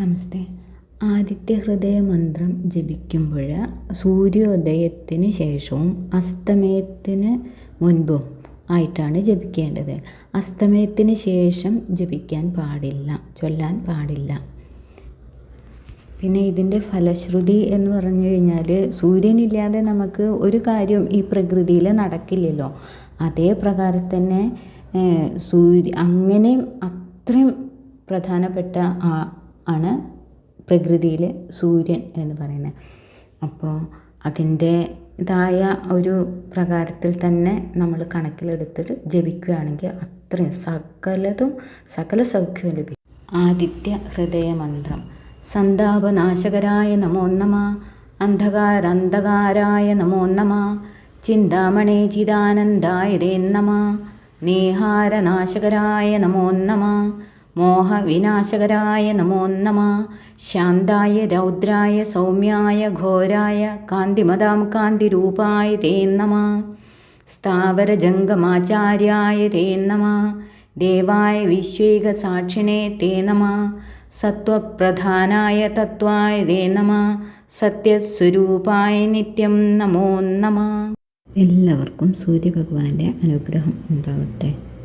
നമസ്തേ. ആദിത്യ ഹൃദയ മന്ത്രം ജപിക്കുമ്പോൾ സൂര്യോദയത്തിന് ശേഷവും അസ്തമയത്തിന് മുൻപും ആയിട്ടാണ് ജപിക്കേണ്ടത്. അസ്തമയത്തിന് ശേഷം ജപിക്കാൻ പാടില്ല ചൊല്ലാൻ പാടില്ല. പിന്നെ ഇതിന്റെ ഫലശ്രുതി എന്ന് പറഞ്ഞു കഴിഞ്ഞാൽ സൂര്യനില്ലാതെ നമുക്ക് ഒരു കാര്യം ഈ പ്രകൃതിയിൽ നടക്കില്ലല്ലോ. അതേ പ്രകാരം തന്നെ സൂര്യ അങ്ങനെയും അത്രയും പ്രധാനപ്പെട്ട ആ ആണ് പ്രകൃതിയിലെ സൂര്യൻ എന്ന് പറയുന്നത്. അപ്പോൾ അതിന്റെ ഇതായ ഒരു പ്രകാരത്തിൽ തന്നെ നമ്മൾ കണക്കിലെടുത്തിട്ട് ജപിക്കുകയാണെങ്കിൽ അത്രയും സകലതും സകല സൗഖ്യവും ലഭിക്കും. ആദിത്യ ഹൃദയ മന്ത്രം. സന്താപനാശകരായ നമോ നമ. അന്ധകാരന്ധകാരായ നമോ നമ. ചിന്താമണേ ചിദാനന്ദായ നമ. നേഹാരനാശകരായ നമോ നമ. മോഹവിനാശകരായ നമോ നമ. ശാന്തായ രൗദ്രായ സൗമ്യായ ഘോരായ കാന്തിമതാം കാന്തിരൂപായ തേ നമ. സ്ഥാവരജംഗമാചാര്യായ തേ നമ. ദേവായ വിശ്വേകസാക്ഷിണേ തേ നമ. സത്വപ്രധാനായ തത്വായ തേ നമ. സത്യസ്വരൂപായ നിത്യം നമോ നമ. എല്ലാവർക്കും സൂര്യഭഗവാന്റെ അനുഗ്രഹം ഉണ്ടാവട്ടെ.